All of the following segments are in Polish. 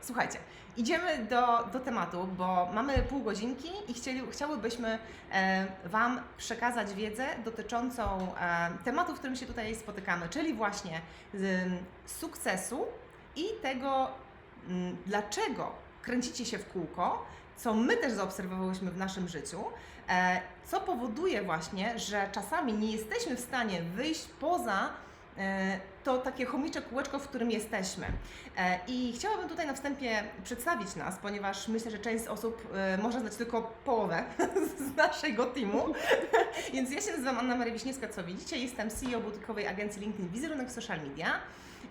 słuchajcie, idziemy do, do tematu, bo mamy pół godzinki i chcieli, chciałybyśmy e, Wam przekazać wiedzę dotyczącą e, tematu, w którym się tutaj spotykamy, czyli właśnie z, sukcesu i tego, m, dlaczego kręcicie się w kółko, co my też zaobserwowałyśmy w naszym życiu, e, co powoduje właśnie, że czasami nie jesteśmy w stanie wyjść poza e, to takie chomicze kółeczko, w którym jesteśmy. E, I chciałabym tutaj na wstępie przedstawić nas, ponieważ myślę, że część z osób e, może znać tylko połowę z naszego teamu. Więc ja się nazywam Anna Maria Wiśniewska, co widzicie. Jestem CEO butykowej agencji LinkedIn Wizerunek Social Media.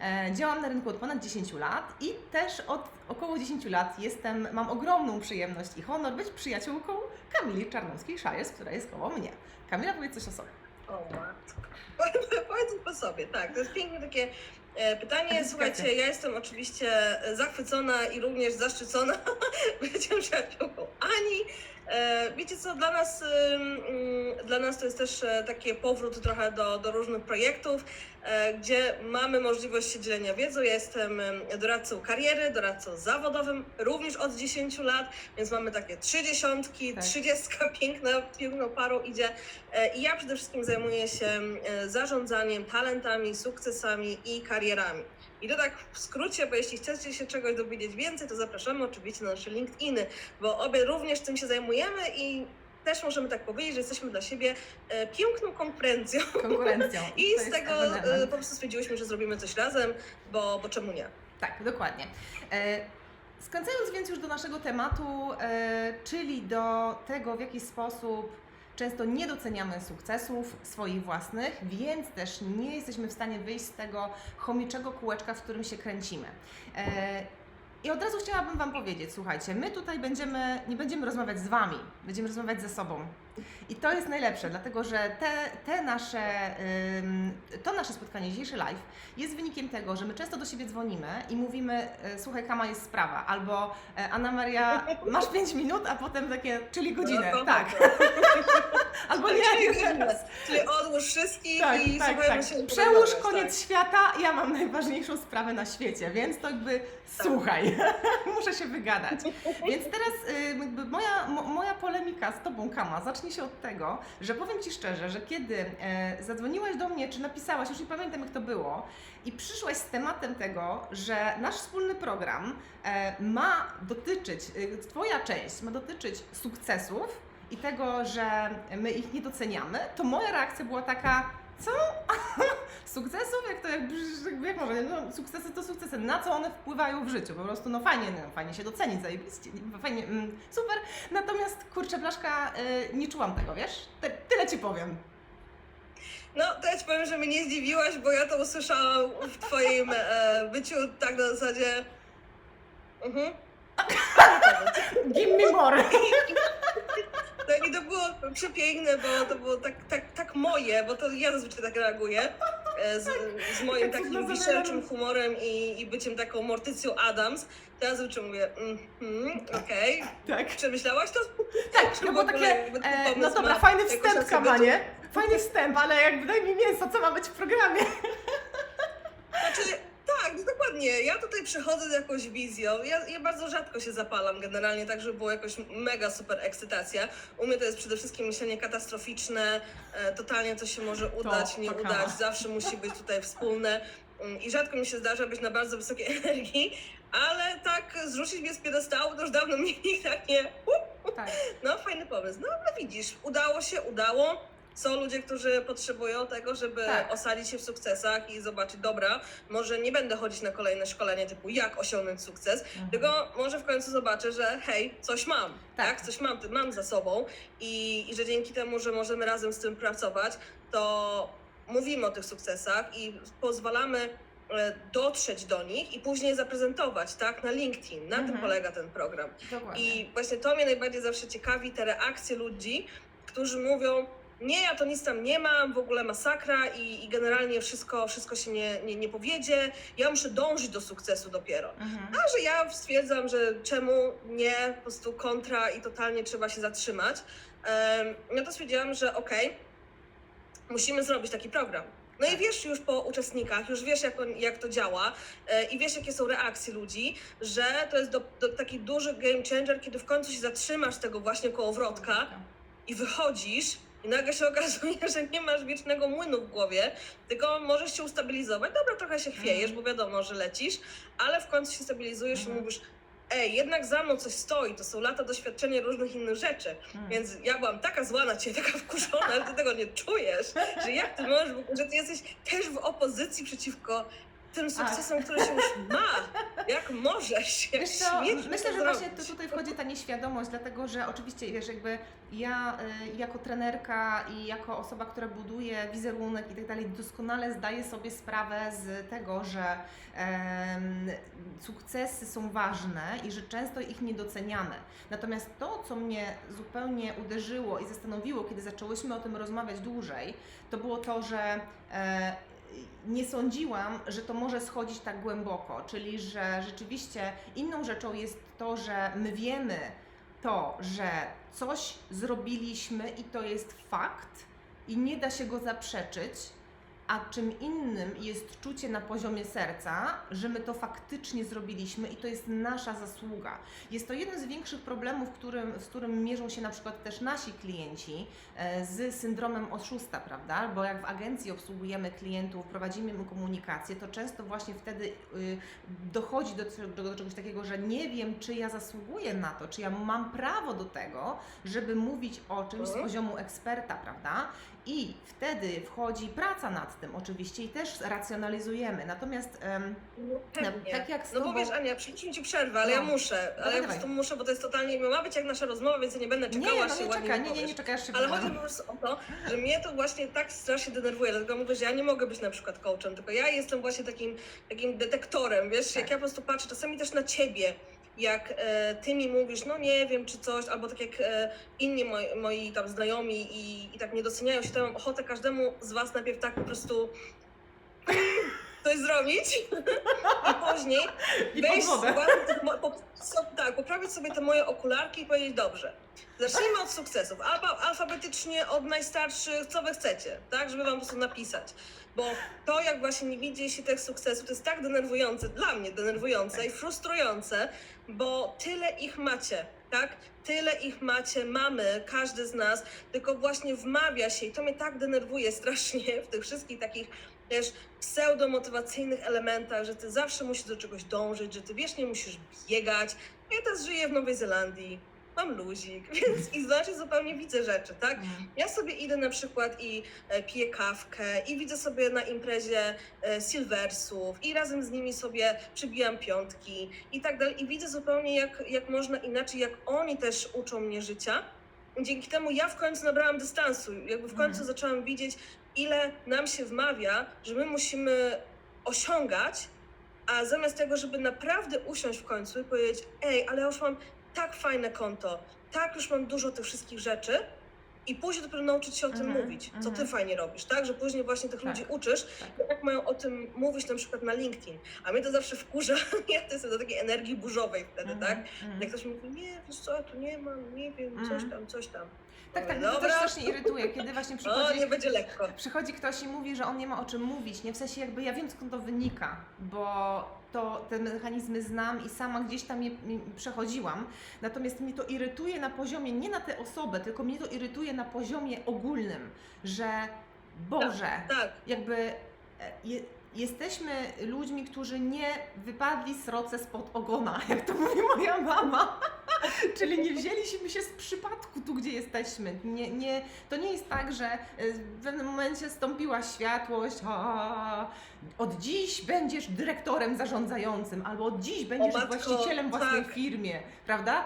E, Działam na rynku od ponad 10 lat i też od około 10 lat jestem, mam ogromną przyjemność i honor być przyjaciółką Kamili Czarnowskiej-Szajers, która jest koło mnie. Kamila, powiedz coś o sobie. O matko. Powiedz po sobie, tak. To jest piękne takie e, pytanie. Słuchajcie, ja jestem oczywiście zachwycona i również zaszczycona byciem przyjaciółką Ani. E, Wiecie co, dla nas, ym, dla nas to jest też e, taki powrót trochę do, do różnych projektów, e, gdzie mamy możliwość dzielenia wiedzą. Ja jestem em, doradcą kariery, doradcą zawodowym, również od 10 lat, więc mamy takie trzy dziesiątki, Tak. trzydziestka piękna, piękną parą idzie. I ja przede wszystkim zajmuję się zarządzaniem talentami, sukcesami i karierami. I to tak w skrócie, bo jeśli chcecie się czegoś dowiedzieć więcej, to zapraszamy oczywiście na nasze LinkedIny, bo obie również tym się zajmujemy i też możemy tak powiedzieć, że jesteśmy dla siebie e, piękną konkurencją. Konkurencją. I To z tego e, po prostu stwierdziłyśmy, że zrobimy coś razem, bo, bo czemu nie? Tak, dokładnie. E, Skręcając więc już do naszego tematu, e, czyli do tego, w jaki sposób często nie doceniamy sukcesów swoich własnych, więc też nie jesteśmy w stanie wyjść z tego chomiczego kółeczka, w którym się kręcimy. E, I od razu chciałabym Wam powiedzieć, słuchajcie, my tutaj będziemy, nie będziemy rozmawiać z Wami, będziemy rozmawiać ze sobą. I to jest najlepsze, dlatego że te, te nasze, to nasze spotkanie, dzisiejszy live, jest wynikiem tego, że my często do siebie dzwonimy i mówimy, e, słuchaj, Kama, jest sprawa, albo e, Anna Maria, masz 5 minut, a potem takie, czyli godzinę, No to- tak. Albo nie, Czyli, nie teraz. czyli odłóż wszystkich Tak, i tak, tak. się Przełóż porozmawiać, koniec świata, ja mam najważniejszą sprawę na świecie, więc to jakby słuchaj, muszę się wygadać. Więc teraz jakby moja, mo, moja polemika z Tobą, Kama, zacznie się od tego, że powiem Ci szczerze, że kiedy e, zadzwoniłaś do mnie, czy napisałaś, już nie pamiętam jak to było, i przyszłaś z tematem tego, że nasz wspólny program e, ma dotyczyć, y, Twoja część ma dotyczyć sukcesów i tego, że my ich nie doceniamy, to moja reakcja była taka, co? Sukcesów? Jak to, jak, jak może, no, sukcesy to sukcesy. Na co one wpływają w życiu? Po prostu, no fajnie, no, fajnie się docenić, zajebiście, fajnie, mm, super. Natomiast, kurczę, Blaszka, y, nie czułam tego, wiesz? Tyle Ci powiem. No, to ja ci powiem, że mnie nie zdziwiłaś, bo ja to usłyszałam w twoim e, byciu tak na zasadzie. Mhm. Give me more. Tak, i to było przepiękne, bo to było tak, tak, tak moje, bo to ja zazwyczaj tak reaguję. E, Z, z moim Tak, takim wisielczym humorem i, i byciem taką Mortycją Adams. Ja zazwyczaj mówię, mhm, okej. Tak. Przemyślałaś to? Tak, Czy no w było ogóle takie, jakby e, pomysł no dobra, ma fajny jakąś wstęp, nie? Fajny wstęp, ale jakby daj mi mięso, co ma być w programie? Znaczy, tak, no dokładnie. Ja tutaj przychodzę z jakąś wizją. Ja, ja bardzo rzadko się zapalam generalnie, tak żeby było jakoś mega super ekscytacja. U mnie to jest przede wszystkim myślenie katastroficzne, e, totalnie coś się może udać, nie to udać, zawsze musi być tutaj wspólne. Mm, I rzadko mi się zdarza być na bardzo wysokiej energii, ale tak zrzucić mnie z piedestału to już dawno mnie nikt tak nie... Tak. No, fajny pomysł. No, ale widzisz, udało się, udało. Są ludzie, którzy potrzebują tego, żeby Tak. osadzić się w sukcesach i zobaczyć, dobra, może nie będę chodzić na kolejne szkolenie typu jak osiągnąć sukces, Mhm. tylko może w końcu zobaczę, że hej, coś mam, Tak. tak, coś mam, mam za sobą i, i że dzięki temu, że możemy razem z tym pracować, to mówimy o tych sukcesach i pozwalamy e, dotrzeć do nich i później zaprezentować, tak, na LinkedIn. Na tym Mhm. polega ten program. Dokładnie. I właśnie to mnie najbardziej zawsze ciekawi, te reakcje ludzi, którzy mówią, nie, ja to nic tam nie mam, w ogóle masakra i, i generalnie wszystko, wszystko się nie, nie, nie powiedzie, ja muszę dążyć do sukcesu dopiero. Mhm. A że ja stwierdzam, że czemu nie, po prostu kontra i totalnie trzeba się zatrzymać, em, no to stwierdziłam, że okej, musimy zrobić taki program. No i wiesz już po uczestnikach, już wiesz jak, on, jak to działa e, i wiesz jakie są reakcje ludzi, że to jest do, do, taki duży game changer, kiedy w końcu się zatrzymasz tego właśnie kołowrotka i wychodzisz i nagle się okazuje, że nie masz wiecznego młynu w głowie, tylko możesz się ustabilizować. Dobra, trochę się chwiejesz, Mhm. bo wiadomo, że lecisz, ale w końcu się stabilizujesz Mhm. i mówisz, ej, jednak za mną coś stoi, to są lata doświadczenia różnych innych rzeczy. Mm. Więc ja byłam taka zła na ciebie, taka wkurzona, ale ty tego nie czujesz, że jak ty możesz, że ty jesteś też w opozycji przeciwko tym sukcesom, które się już ma. Jak możesz? Jak Wiesz co, śmiesz myślę, że właśnie to tutaj wchodzi ta nieświadomość, dlatego że oczywiście, wiesz, jakby ja y, jako trenerka i jako osoba, która buduje wizerunek i tak dalej, doskonale zdaję sobie sprawę z tego, że sukcesy są ważne i że często ich nie doceniamy. Natomiast to, co mnie zupełnie uderzyło i zastanowiło, kiedy zaczęłyśmy o tym rozmawiać dłużej, to było to, że e, nie sądziłam, że to może schodzić tak głęboko, czyli że rzeczywiście inną rzeczą jest to, że my wiemy to, że coś zrobiliśmy i to jest fakt i nie da się go zaprzeczyć, a czym innym jest czucie na poziomie serca, że my to faktycznie zrobiliśmy i to jest nasza zasługa. Jest to jeden z większych problemów, którym, z którym mierzą się na przykład też nasi klienci e, z syndromem oszusta, prawda? Bo jak w agencji obsługujemy klientów, prowadzimy im komunikację, to często właśnie wtedy y, dochodzi do, do, do czegoś takiego, że nie wiem, czy ja zasługuję na to, czy ja mam prawo do tego, żeby mówić o czymś z Mhm. poziomu eksperta, prawda? I wtedy wchodzi praca nad tym oczywiście i też racjonalizujemy. Natomiast em, na, pewnie. tak jak z No bo tobą... wiesz, Ania, przepraszam ci przerwę, ale No. ja muszę. Ale Dawaj, ja po dawaj. prostu muszę, bo to jest totalnie, ma być jak nasza rozmowa, więc ja nie będę nie, czekała, no się nie ładnie czekaj, nie, nie, nie czekaj, się Ale chodzi po prostu o to, że mnie to właśnie tak strasznie denerwuje, dlatego mówię, że ja nie mogę być na przykład coachem, tylko ja jestem właśnie takim, takim detektorem, wiesz, Tak. jak ja po prostu patrzę czasami też na ciebie, jak e, ty mi mówisz, no nie wiem, czy coś, albo tak jak e, inni moi, moi tam znajomi i, i tak nie doceniają się, to ja mam ochotę każdemu z was najpierw tak po prostu coś zrobić i później I pod wejść, wodę. złapać mo- po, so, tak, poprawić sobie te moje okularki i powiedzieć dobrze. Zacznijmy od sukcesów. Alba, alfabetycznie od najstarszych, co wy chcecie, tak, żeby wam po prostu napisać. Bo to, jak właśnie nie widzi się tych sukcesów, to jest tak denerwujące, dla mnie denerwujące i frustrujące, bo tyle ich macie, tak? Tyle ich macie, mamy, każdy z nas, tylko właśnie wmawia się i to mnie tak denerwuje strasznie w tych wszystkich takich też pseudomotywacyjnych elementach, że ty zawsze musisz do czegoś dążyć, że ty wiecznie musisz biegać. Ja teraz żyję w Nowej Zelandii, mam luzik, więc i znaczy zupełnie widzę rzeczy, tak? Ja sobie idę na przykład i e, piję kawkę i widzę sobie na imprezie e, silversów i razem z nimi sobie przybijam piątki i tak dalej. I widzę zupełnie jak, jak można inaczej, jak oni też uczą mnie życia. Dzięki temu ja w końcu nabrałam dystansu, jakby w końcu Mhm. zaczęłam widzieć, ile nam się wmawia, że my musimy osiągać, a zamiast tego, żeby naprawdę usiąść w końcu i powiedzieć, ej, ale ja już mam tak fajne konto, tak już mam dużo tych wszystkich rzeczy i później dopiero nauczyć się o tym Mhm, mówić, co ty mhm. fajnie robisz, tak? Że później właśnie tych Tak, ludzi uczysz, tak. jak mają o tym mówić na przykład na LinkedIn. A mnie to zawsze wkurza, ja to jestem do takiej energii burzowej wtedy, Mhm, tak? Jak ktoś mi mówi, nie, wiesz co, ja tu nie mam, nie wiem, coś tam, coś tam. Tak, tak, mnie to też Dobra, strasznie irytuje, kiedy właśnie o, przychodzi, nie będzie lekko. przychodzi ktoś i mówi, że on nie ma o czym mówić, nie w sensie jakby ja wiem skąd to wynika, bo to te mechanizmy znam i sama gdzieś tam je przechodziłam. Natomiast mnie to irytuje na poziomie nie na tę osobę, tylko mnie to irytuje na poziomie ogólnym, że Boże, Tak, jakby e, je, jesteśmy ludźmi, którzy nie wypadli sroce spod ogona, jak to mówi moja mama. Czyli nie wzięliśmy się z przypadku tu, gdzie jesteśmy. Nie, nie, to nie jest tak, że e, w pewnym momencie stąpiła światłość, a, od dziś będziesz dyrektorem zarządzającym, albo od dziś będziesz matko, właścicielem własnej tak. firmie, prawda?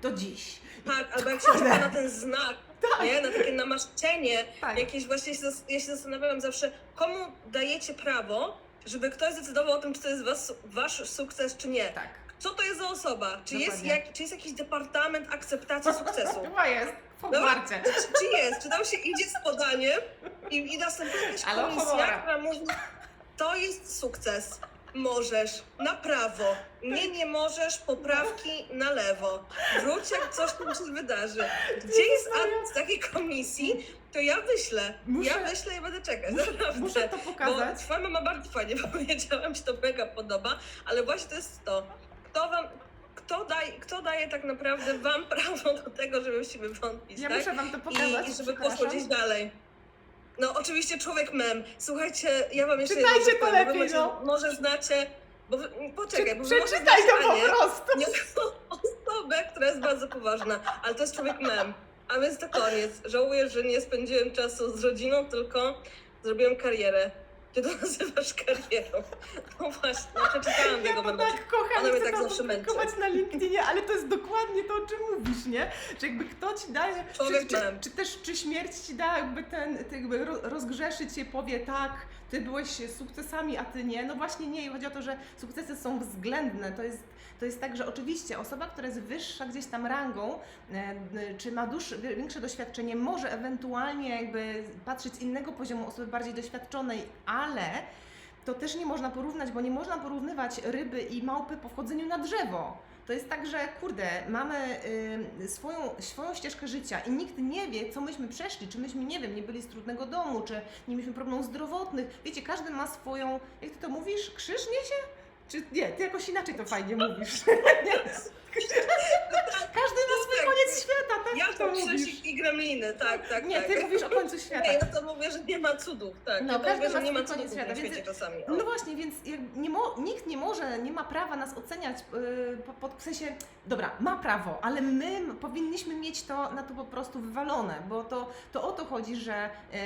To dziś. tak, albo jak się na ten znak, Tak. nie? Na takie namaszczenie, Tak. jakieś właśnie, się ja się zastanawiałam zawsze, komu dajecie prawo, żeby ktoś zdecydował o tym, czy to jest was, wasz sukces, czy nie. Tak. Co to jest za osoba? Czy jest, jak, czy jest jakiś departament akceptacji sukcesu? Chyba jest. Dobra. Czy, czy jest? Czy tam się idzie z podaniem i, i następuje jakaś komisja, która mówi, to jest sukces. Możesz na prawo. Nie, nie możesz, poprawki na lewo. Wróć, jak coś tam się wydarzy. Gdzie jest akt z takiej komisji, to ja wyślę. Muszę- Ja wyślę i będę czekać, Muszę, naprawdę. muszę to Bo pokazać. twoja mama bardzo fajnie powiedziała, mi się to mega podoba, ale właśnie to jest to. Kto wam, kto daje, kto daje tak naprawdę wam prawo do tego, żeby w siebie wątpić, Ja tak? muszę wam to I, pokazać. I żeby przepraszam. poszło gdzieś dalej. No oczywiście człowiek mem. Słuchajcie, ja wam jeszcze Czytajcie jedną rzecz to powiem, lepiej, macie, no. Może znacie, bo wy, poczekaj, bo wy może Przeczytaj znacie to Anię po prostu. jako osobę, która jest bardzo poważna, ale to jest człowiek mem. A więc to koniec. Żałuję, że nie spędziłem czasu z rodziną, tylko zrobiłem karierę. Ty to nazywasz karierą. No właśnie, no przeczytałam Ja tego to tak kocham, Ona mnie chcę tak to zawsze męczy. opublikować na LinkedInie, ale to jest dokładnie to, o czym mówisz, nie? Że jakby kto ci daje, Człowiek czy, czy, mem. czy też czy śmierć ci da jakby ten, ty jakby ro- rozgrzeszy cię, powie tak, ty byłeś sukcesami, a ty nie. No właśnie nie, i chodzi o to, że sukcesy są względne, to jest to jest tak, że oczywiście osoba, która jest wyższa gdzieś tam rangą, e, e, czy ma dłuższe, większe doświadczenie, może ewentualnie jakby patrzeć z innego poziomu osoby bardziej doświadczonej, ale to też nie można porównać, bo nie można porównywać ryby i małpy po wchodzeniu na drzewo. To jest tak, że kurde, mamy y, swoją, swoją ścieżkę życia i nikt nie wie, co myśmy przeszli, czy myśmy, nie wiem, nie byli z trudnego domu, czy nie mieliśmy problemów zdrowotnych. Wiecie, każdy ma swoją, jak ty to mówisz, krzyż niesie? Czy nie, ty jakoś inaczej to fajnie mówisz. nie. Każdy ma swój tak. koniec świata, tak Ja to. Krzysiek i gremliny, tak, tak, Nie, tak. ty mówisz o końcu świata. Nie, ja to mówię, że nie ma cudów, tak. No, ja każdy mówię, że ma nie ma swój koniec cudów świata, więc- czasami. O. No właśnie, więc nie mo, nikt nie może, nie ma prawa nas oceniać yy, po, po, w sensie, dobra, ma prawo, ale my powinniśmy mieć to na to po prostu wywalone, bo to, to o to chodzi, że yy,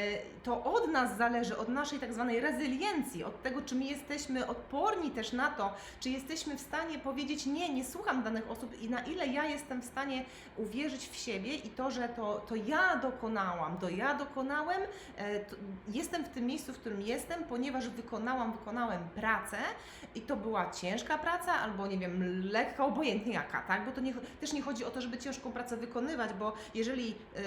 to od nas zależy, od naszej tak zwanej rezyliencji, od tego, czy my jesteśmy odporni też na to, czy jesteśmy w stanie powiedzieć nie, nie słucham danych osób i na ile ja jestem w stanie uwierzyć w siebie i to, że to, to ja dokonałam, to ja dokonałem, e, to jestem w tym miejscu, w którym jestem, ponieważ wykonałam, wykonałem pracę i to była ciężka praca, albo nie wiem, lekka, obojętnie jaka, tak? Bo to nie, też nie chodzi o to, żeby ciężką pracę wykonywać, bo jeżeli e,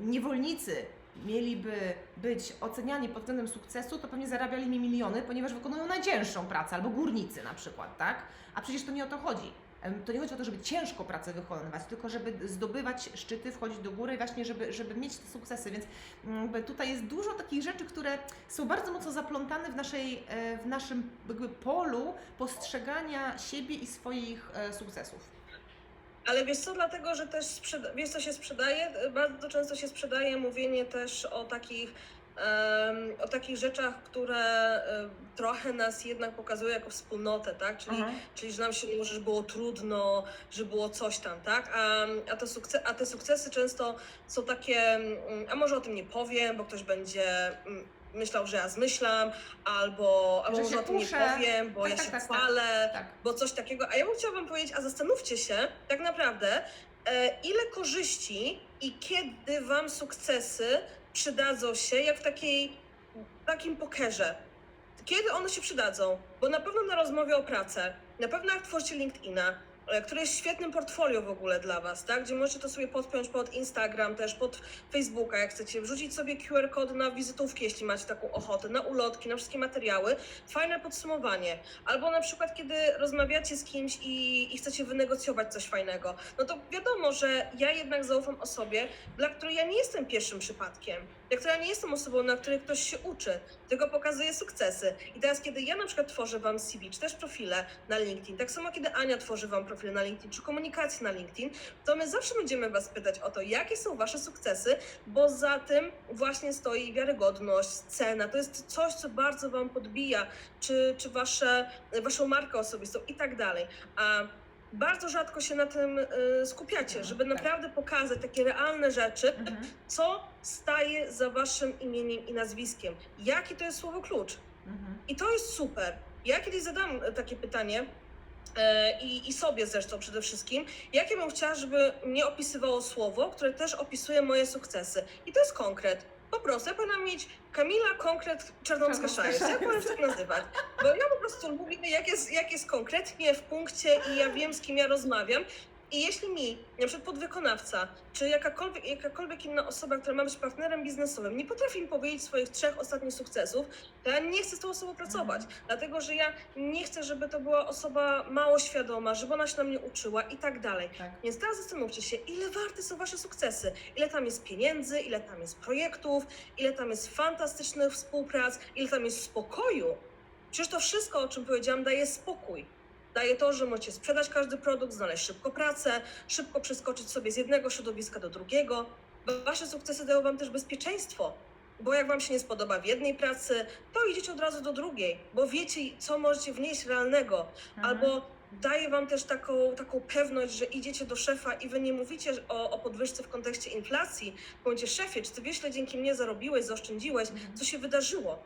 niewolnicy mieliby być oceniani pod względem sukcesu, to pewnie zarabiali mi miliony, ponieważ wykonują najcięższą pracę, albo górnicy na przykład, tak? A przecież to nie o to chodzi. To nie chodzi o to, żeby ciężko pracę wykonywać, tylko żeby zdobywać szczyty, wchodzić do góry, właśnie żeby, żeby mieć te sukcesy. Więc mm, tutaj jest dużo takich rzeczy, które są bardzo mocno zaplątane w, naszej, e, w naszym polu postrzegania siebie i swoich e, sukcesów. Ale wiesz co, dlatego, że też sprzeda- wiesz co się sprzedaje? Bardzo często się sprzedaje mówienie też o takich, o takich rzeczach, które trochę nas jednak pokazują jako wspólnotę, tak? Czyli, czyli że nam się nie że było trudno, że było coś tam, tak? A, a, te, sukce- a te sukcesy często są takie, a może o tym nie powiem, bo ktoś będzie mm, myślał, że ja zmyślam, albo, albo Że może o tym nie puszę. powiem, bo Tak, ja tak, się tak, tak. chwalę Tak. bo coś takiego. A ja bym chciała wam powiedzieć, a zastanówcie się tak naprawdę, e, ile korzyści i kiedy wam sukcesy przydadzą się, jak w takiej, takim pokerze. Kiedy one się przydadzą? Bo na pewno na rozmowie o pracę, na pewno jak tworzycie LinkedIna, e, który jest świetnym portfolio w ogóle dla Was, tak? Gdzie możecie to sobie podpiąć pod Instagram, też pod Facebooka, jak chcecie, wrzucić sobie QR kod na wizytówki, jeśli macie taką ochotę, na ulotki, na wszystkie materiały. Fajne podsumowanie. Albo na przykład, kiedy rozmawiacie z kimś i, i chcecie wynegocjować coś fajnego, no to wiadomo, że ja jednak zaufam osobie, dla której ja nie jestem pierwszym przypadkiem. Dla której ja nie jestem osobą, na której ktoś się uczy, tylko pokazuje sukcesy. I teraz, kiedy ja na przykład tworzę Wam CV, czy też profile na LinkedIn, tak samo kiedy Ania tworzy Wam profile na LinkedIn, czy komunikację na LinkedIn, to my zawsze będziemy Was pytać o to, jakie są Wasze sukcesy, bo za tym właśnie stoi wiarygodność, cena. To jest coś, co bardzo Wam podbija, czy, czy wasze, Waszą markę osobistą i tak dalej. A bardzo rzadko się na tym y, skupiacie, żeby Tak. naprawdę pokazać takie realne rzeczy, Mhm. co staje za waszym imieniem i nazwiskiem. Jaki to jest słowo klucz? Mhm. I to jest super. Ja kiedyś zadam e, takie pytanie e, i, i sobie zresztą przede wszystkim, jakie bym chciała, żeby mnie opisywało słowo, które też opisuje moje sukcesy. I to jest konkret. Po prostu ja powinnam mieć Kamila Konkret Czarnomska Szajs. Ja powiem tak nazywać. Bo ja po prostu lubię, jak jest, jak jest konkretnie w punkcie i ja wiem, z kim ja rozmawiam. I jeśli mi, na przykład podwykonawca, czy jakakolwiek, jakakolwiek inna osoba, która ma być partnerem biznesowym, nie potrafi mi powiedzieć swoich trzech ostatnich sukcesów, to ja nie chcę z tą osobą pracować. Dlatego, że ja nie chcę, żeby to była osoba mało świadoma, żeby ona się na mnie uczyła i tak dalej. Tak. Więc teraz zastanówcie się, ile warte są wasze sukcesy, ile tam jest pieniędzy, ile tam jest projektów, ile tam jest fantastycznych współprac, ile tam jest spokoju. Przecież to wszystko, o czym powiedziałam, daje spokój. Daje to, że możecie sprzedać każdy produkt, znaleźć szybko pracę, szybko przeskoczyć sobie z jednego środowiska do drugiego. Wasze sukcesy dają wam też bezpieczeństwo. Bo jak wam się nie spodoba w jednej pracy, to idziecie od razu do drugiej, bo wiecie, co możecie wnieść realnego. Mhm. Albo daje wam też taką, taką pewność, że idziecie do szefa i wy nie mówicie o, o podwyżce w kontekście inflacji. Bo mówicie, szefie, czy ty wiesz, dzięki mnie zarobiłeś, zaoszczędziłeś, Mhm. co się wydarzyło?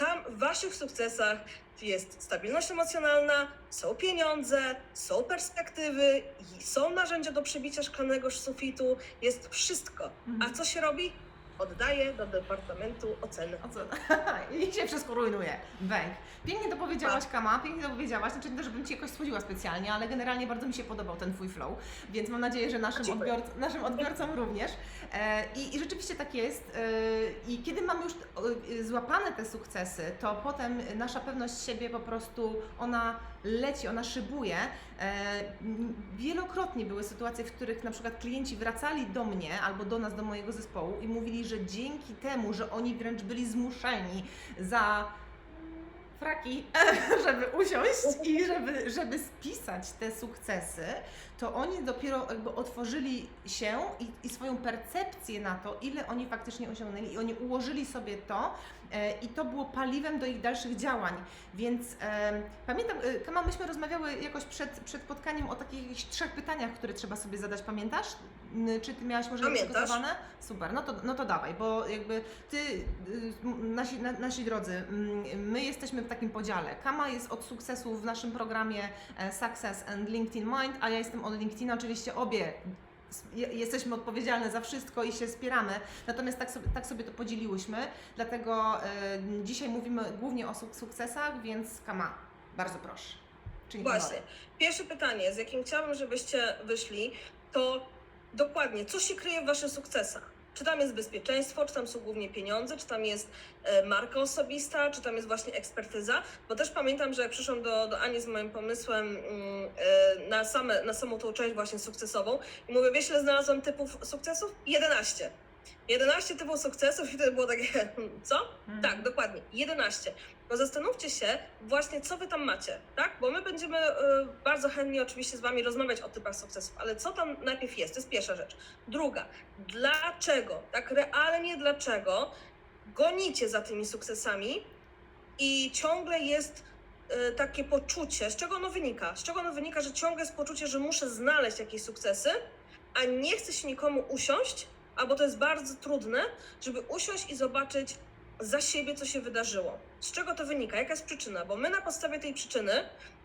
Tam w waszych sukcesach jest stabilność emocjonalna, są pieniądze, są perspektywy, są narzędzia do przebicia szklanego sufitu, jest wszystko. A Mhm. co się robi? Oddaje do Departamentu Oceny. O co? I się wszystko rujnuje. Bęk. Pięknie to powiedziałaś, Kama, pięknie to powiedziałaś. Znaczy nie, żebym Ci jakoś słodziła specjalnie, ale generalnie bardzo mi się podobał ten Twój flow, więc mam nadzieję, że naszym, odbiorc- naszym odbiorcom również. E, i, I rzeczywiście tak jest. E, I kiedy mamy już e, złapane te sukcesy, to potem nasza pewność siebie po prostu, ona leci, ona szybuje. E, wielokrotnie były sytuacje, w których na przykład klienci wracali do mnie albo do nas, do mojego zespołu i mówili, że dzięki temu, że oni wręcz byli zmuszeni za fraki, żeby usiąść i żeby, żeby spisać te sukcesy, to oni dopiero jakby otworzyli się i, i swoją percepcję na to, ile oni faktycznie osiągnęli i oni ułożyli sobie to e, i to było paliwem do ich dalszych działań. Więc e, pamiętam, e, Kama, myśmy rozmawiały jakoś przed, przed spotkaniem o takich jakichś trzech pytaniach, które trzeba sobie zadać. Pamiętasz? Czy ty miałaś może Pamiętasz. przygotowane? Super, no to, no to dawaj, bo jakby ty, y, nasi, na, nasi drodzy, mm, my jesteśmy w takim podziale. Kama jest od sukcesu w naszym programie e, Success and LinkedIn Mind, a ja jestem od LinkedIna, oczywiście obie jesteśmy odpowiedzialne za wszystko i się wspieramy, natomiast tak sobie, tak sobie to podzieliłyśmy, dlatego e, dzisiaj mówimy głównie o suk- sukcesach, więc Kama, bardzo proszę. Czyli Właśnie. Pierwsze pytanie, z jakim chciałabym, żebyście wyszli, to dokładnie, co się kryje w waszych sukcesach? Czy tam jest bezpieczeństwo, czy tam są głównie pieniądze, czy tam jest e, marka osobista, czy tam jest właśnie ekspertyza? Bo też pamiętam, że jak przyszłam do, do Ani z moim pomysłem mm, e, na, same, na samą tą część właśnie sukcesową i mówię, wiesz ile znalazłam typów sukcesów? 11. 11 typów sukcesów i to było takie, co? Mhm. Tak, dokładnie, 11. No zastanówcie się właśnie, co wy tam macie, tak? Bo my będziemy y, bardzo chętnie oczywiście z wami rozmawiać o typach sukcesów, ale co tam najpierw jest? To jest pierwsza rzecz. Druga, dlaczego, tak realnie dlaczego gonicie za tymi sukcesami i ciągle jest y, takie poczucie, z czego ono wynika? Z czego ono wynika, że ciągle jest poczucie, że muszę znaleźć jakieś sukcesy, a nie chce się nikomu usiąść, albo to jest bardzo trudne, żeby usiąść i zobaczyć za siebie, co się wydarzyło. Z czego to wynika? Jaka jest przyczyna? Bo my na podstawie tej przyczyny,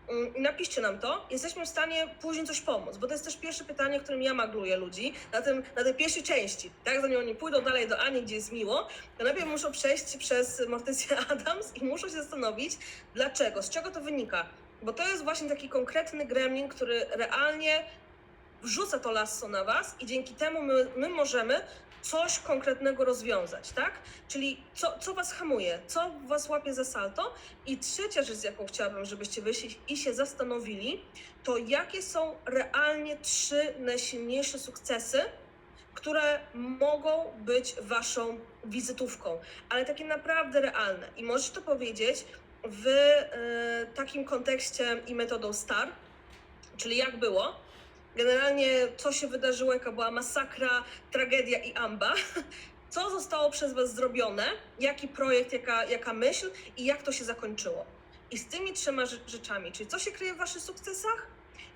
mm, napiszcie nam to, jesteśmy w stanie później coś pomóc, bo to jest też pierwsze pytanie, którym ja magluję ludzi na, tym, na tej pierwszej części. Tak, zanim oni pójdą dalej do Ani, gdzie jest miło, to najpierw muszą przejść przez Mortycję Adams i muszą się zastanowić, dlaczego, z czego to wynika. Bo to jest właśnie taki konkretny gremlin, który realnie wrzuca to lasso na was i dzięki temu my, my możemy coś konkretnego rozwiązać, tak? Czyli co, co was hamuje, co was łapie za salto. I trzecia rzecz, z jaką chciałabym, żebyście wyszli i się zastanowili, to jakie są realnie trzy najsilniejsze sukcesy, które mogą być waszą wizytówką, ale takie naprawdę realne. I możesz to powiedzieć w e, takim kontekście i metodą STAR, czyli jak było, generalnie co się wydarzyło, jaka była masakra, tragedia i amba, co zostało przez Was zrobione, jaki projekt, jaka, jaka myśl i jak to się zakończyło. I z tymi trzema rze- rzeczami, czyli co się kryje w Waszych sukcesach,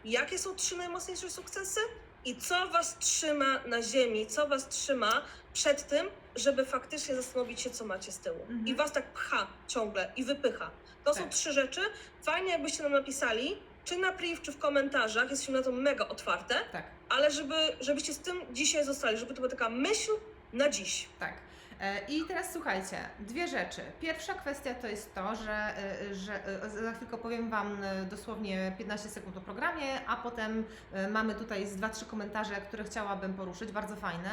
jakie są trzy najmocniejsze sukcesy i co Was trzyma na ziemi, co Was trzyma przed tym, żeby faktycznie zastanowić się, co macie z tyłu. Mhm. I Was tak pcha ciągle i wypycha. To są Tak. trzy rzeczy. Fajnie, jakbyście nam napisali, czy na priv, czy w komentarzach. Jesteśmy na to mega otwarte, Tak. ale żeby, żebyście z tym dzisiaj zostali, żeby to była taka myśl na dziś. Tak. E, I teraz słuchajcie, dwie rzeczy. Pierwsza kwestia to jest to, że, e, że e, za chwilkę powiem Wam dosłownie 15 sekund o programie, a potem mamy tutaj z 2-3 komentarze, które chciałabym poruszyć, bardzo fajne.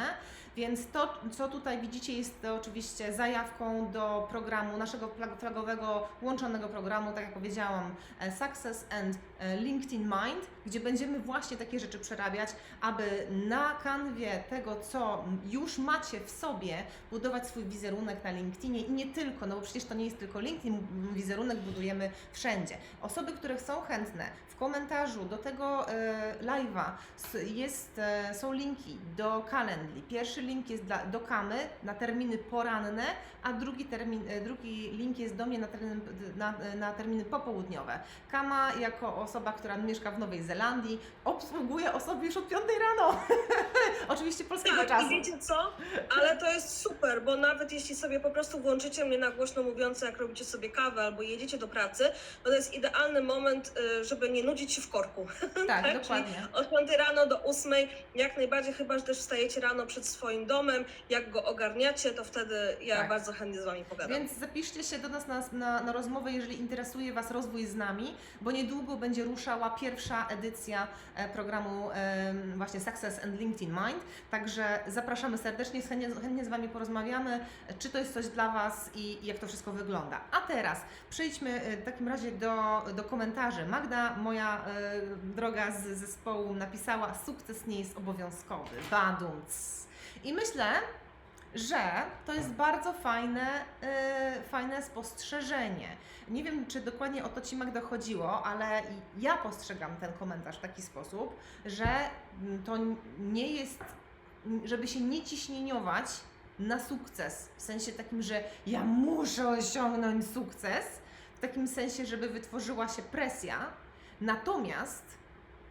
Więc to, co tutaj widzicie, jest oczywiście zajawką do programu, naszego flag- flagowego, łączonego programu, tak jak powiedziałam, e, Success and e, LinkedIn Mind, gdzie będziemy właśnie takie rzeczy przerabiać, aby na kanwie tego, co już macie w sobie, budować swój wizerunek na LinkedInie i nie tylko, no bo przecież to nie jest tylko LinkedIn, wizerunek budujemy wszędzie. Osoby, które są chętne, w komentarzu do tego e, live'a są linki do Calendly. Pierwszy link jest dla, do Kamy na terminy poranne, a drugi, termin, e, drugi link jest do mnie na terminy, na, na terminy popołudniowe. Kama jako osoba, która mieszka w Nowej Zelandii, obsługuje osoby już od 5 rano. Oczywiście polskiego Tak, czasu. i wiecie co? Ale to jest super, bo nawet jeśli sobie po prostu włączycie mnie na głośno mówiące, jak robicie sobie kawę albo jedziecie do pracy, to to jest idealny moment, y, żeby nie nudzić się w korku. Tak, tak, dokładnie. Od 5 rano do 8, jak najbardziej, chyba że też wstajecie rano przed swoim domem, jak go ogarniacie, to wtedy ja Tak. bardzo chętnie z Wami pogadam. Więc zapiszcie się do nas na, na, na rozmowę, jeżeli interesuje Was rozwój z nami, bo niedługo będzie ruszała pierwsza edycja e, programu em, właśnie Success and LinkedIn Mind. Także zapraszamy serdecznie, chętnie, chętnie z Wami porozmawiamy, czy to jest coś dla Was i, i jak to wszystko wygląda. A teraz przejdźmy e, w takim razie do, do komentarzy. Magda, moja e, droga z zespołu, napisała: Sukces nie jest obowiązkowy. Badumc. I myślę, że to jest bardzo fajne, yy, fajne spostrzeżenie. Nie wiem, czy dokładnie o to Ci Magda chodziło, ale ja postrzegam ten komentarz w taki sposób, że mm, to nie jest, żeby się nie ciśnieniować na sukces, w sensie takim, że ja muszę osiągnąć sukces, w takim sensie, żeby wytworzyła się presja, natomiast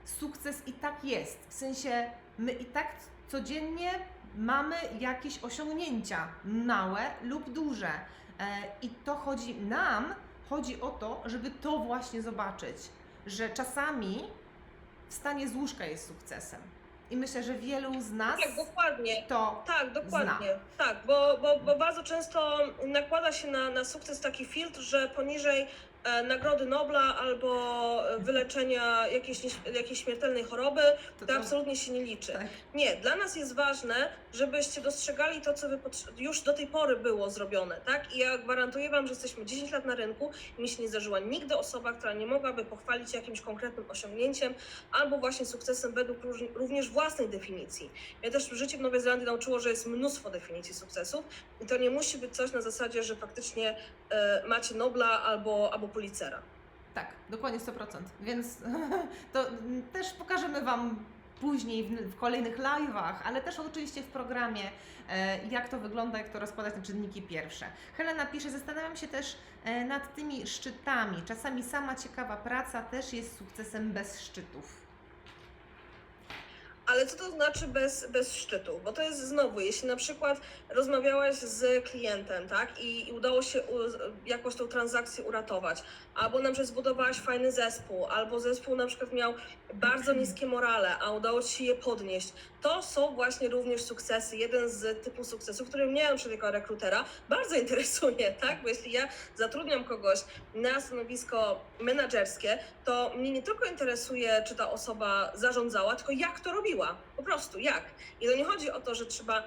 sukces i tak jest, w sensie my i tak codziennie mamy jakieś osiągnięcia, małe lub duże. E, I to chodzi nam, chodzi o to, żeby to właśnie zobaczyć, że czasami wstanie z łóżka jest sukcesem. I myślę, że wielu z nas Tak, dokładnie. to Tak, dokładnie. Tak, bo, bo, bo bardzo często nakłada się na, na sukces taki filtr, że poniżej Nagrody Nobla albo e, wyleczenia jakiejś, jakiejś śmiertelnej choroby, to, to absolutnie się nie liczy. tak. Nie, dla nas jest ważne, żebyście dostrzegali to, co już do tej pory było zrobione, tak? I ja gwarantuję Wam, że jesteśmy 10 lat na rynku i mi się nie zdarzyła nigdy osoba, która nie mogłaby pochwalić jakimś konkretnym osiągnięciem albo właśnie sukcesem według również własnej definicji. Mnie też życie w Nowej Zelandii nauczyło, że jest mnóstwo definicji sukcesów i to nie musi być coś na zasadzie, że faktycznie e, macie Nobla albo, albo Pulitzera. Tak, dokładnie 100%. Więc to też pokażemy Wam później w, w kolejnych live'ach, ale też oczywiście w programie, e, jak to wygląda, jak to rozkładać na czynniki pierwsze. Helena pisze, zastanawiam się też e, nad tymi szczytami. Czasami sama ciekawa praca też jest sukcesem bez szczytów. Ale co to znaczy bez, bez szczytu? Bo to jest znowu, jeśli na przykład rozmawiałaś z klientem, tak, i, i udało się u, jakoś tą transakcję uratować, albo na przykład zbudowałaś fajny zespół, albo zespół na przykład miał bardzo niskie morale, a udało ci się je podnieść, to są właśnie również sukcesy. Jeden z typów sukcesów, który mnie na jako rekrutera bardzo interesuje, tak, bo jeśli ja zatrudniam kogoś na stanowisko menedżerskie, to mnie nie tylko interesuje, czy ta osoba zarządzała, tylko jak to robiła. Po prostu jak. I to nie chodzi o to, że trzeba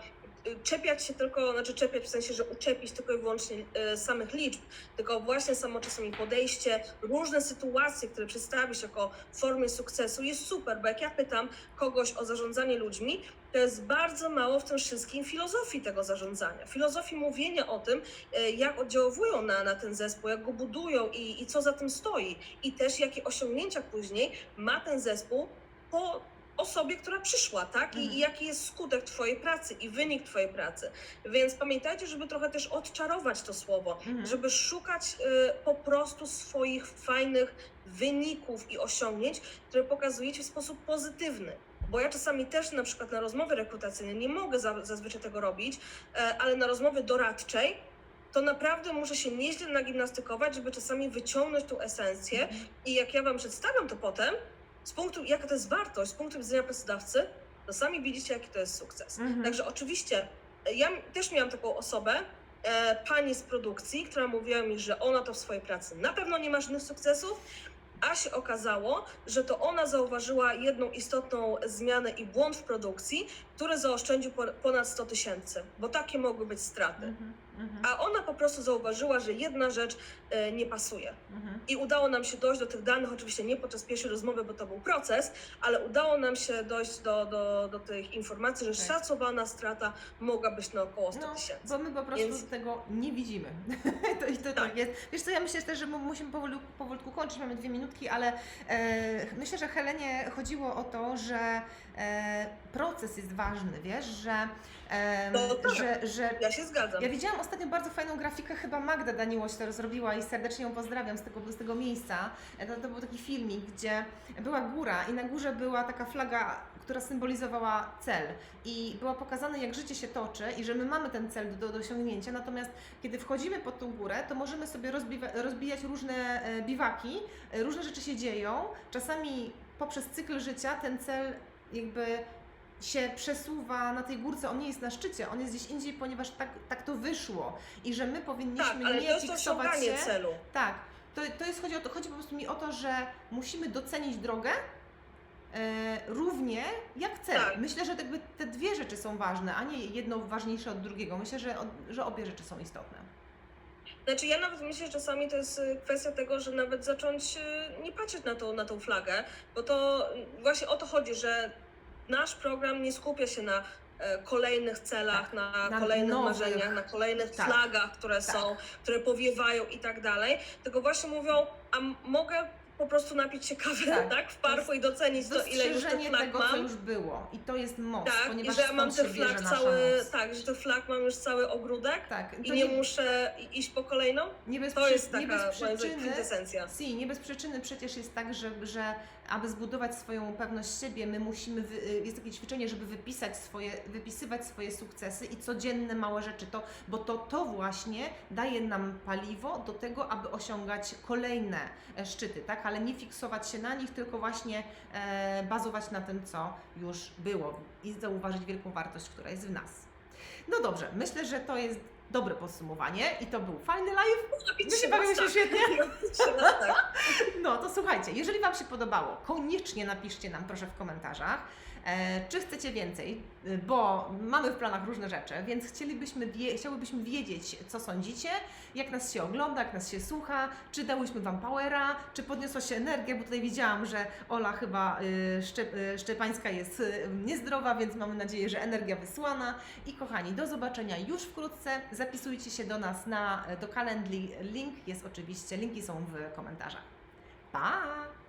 y, czepiać się tylko, znaczy czepiać w sensie, że uczepić tylko i wyłącznie y, samych liczb, tylko właśnie samo czasami podejście, różne sytuacje, które przedstawisz jako formę sukcesu jest super, bo jak ja pytam kogoś o zarządzanie ludźmi, to jest bardzo mało w tym wszystkim filozofii tego zarządzania, filozofii mówienia o tym, y, jak oddziaływują na, na ten zespół, jak go budują i, i co za tym stoi. I też jakie osiągnięcia później ma ten zespół po osobie, która przyszła, tak? I, Mhm. I jaki jest skutek Twojej pracy i wynik Twojej pracy. Więc pamiętajcie, żeby trochę też odczarować to słowo, Mhm. żeby szukać y, po prostu swoich fajnych wyników i osiągnięć, które pokazujecie w sposób pozytywny. Bo ja czasami też na przykład na rozmowy rekrutacyjne nie mogę za, zazwyczaj tego robić, e, ale na rozmowy doradczej to naprawdę muszę się nieźle nagimnastykować, żeby czasami wyciągnąć tą esencję i jak ja Wam przedstawiam to potem, z punktu, jaka to jest wartość, z punktu widzenia pracodawcy, to sami widzicie, jaki to jest sukces. Mhm. Także oczywiście ja też miałam taką osobę, e, pani z produkcji, która mówiła mi, że ona to w swojej pracy na pewno nie ma żadnych sukcesów, a się okazało, że to ona zauważyła jedną istotną zmianę i błąd w produkcji, który zaoszczędził po- ponad 100 tysięcy, bo takie mogły być straty. Mhm, mhm, A ona po prostu zauważyła, że jedna rzecz e, nie pasuje. mhm. I udało nam się dojść do tych danych, oczywiście nie podczas pierwszej rozmowy, bo to był proces, ale udało nam się dojść do, do, do tych informacji, że Tak. szacowana strata mogła być na około 100 No, tysięcy. bo my po prostu Więc- tego nie widzimy. to, I to tak. Tak. jest. Wiesz co, ja myślę też, że my musimy powolutku, powolutku kończyć, mamy dwie minutki, ale e, myślę, że Helenie chodziło o to, że e, proces jest ważny, wiesz, że, e, No tak. że, że Ja się zgadzam. ja widziałam ostatnio bardzo fajną grafikę, chyba Magda Daniłoś to zrobiła i serdecznie ją pozdrawiam z tego, z tego miejsca. E, To, to był taki filmik, gdzie była góra i na górze była taka flaga, która symbolizowała cel. I było pokazane, jak życie się toczy i że my mamy ten cel do, do osiągnięcia, natomiast kiedy wchodzimy pod tą górę, to możemy sobie rozbiwa- rozbijać różne e, biwaki, e, różne rzeczy się dzieją. Czasami poprzez cykl życia ten cel jakby się przesuwa na tej górce, on nie jest na szczycie, on jest gdzieś indziej, ponieważ tak, tak to wyszło i że my powinniśmy tak, ale nie to jest to fiksować się. celu. Tak, to, to jest chodzi o to, chodzi po prostu mi o to, że musimy docenić drogę e, równie jak cel. Tak. Myślę, że jakby te dwie rzeczy są ważne, a nie jedno ważniejsze od drugiego. Myślę, że, że obie rzeczy są istotne. Znaczy ja nawet myślę, że czasami to jest y, kwestia tego, że nawet zacząć y, nie patrzeć na tą, na tą flagę, bo to właśnie o to chodzi, że nasz program nie skupia się na e, kolejnych celach, na, Tak. na kolejnych nowych- marzeniach, na kolejnych tak, flagach, które tak. są, które powiewają i tak dalej, tylko właśnie mówią, a mogę po prostu napić się kawy, Tak. tak, w parku i docenić to, ile już tych flag tego, mam. co już było. I to jest moc, Tak, i ponieważ że ja mam ten flag cały, moc. tak, że ten flag mam już cały ogródek Tak, i to nie muszę i- iść po kolejną. nie bez, To przy, jest nie taka bez moja przyczyny. kwintesencja. Si, nie bez przyczyny przecież jest tak, że, że aby zbudować swoją pewność siebie, my musimy, y, jest takie ćwiczenie, żeby wypisać swoje, wypisywać swoje sukcesy i codzienne małe rzeczy, to, bo to, to właśnie daje nam paliwo do tego, aby osiągać kolejne e, szczyty, tak? Ale nie fiksować się na nich, tylko właśnie e, bazować na tym, co już było i zauważyć wielką wartość, która jest w nas. No dobrze, myślę, że to jest dobre podsumowanie i to był fajny live. My się bawimy się świetnie. No to słuchajcie, jeżeli Wam się podobało, koniecznie napiszcie nam proszę w komentarzach, czy chcecie więcej, y, bo mamy w planach różne rzeczy, więc chcielibyśmy chciałybyśmy wiedzieć, co sądzicie, jak nas się ogląda, jak nas się słucha, czy dałyśmy Wam powera, czy podniosła się energia, bo tutaj widziałam, że Ola chyba y, Szczepańska jest niezdrowa, więc mamy nadzieję, że energia wysłana. I kochani, do zobaczenia już wkrótce. Zapisujcie się do nas na, do Calendly. Link jest oczywiście, linki są w komentarzach. Pa!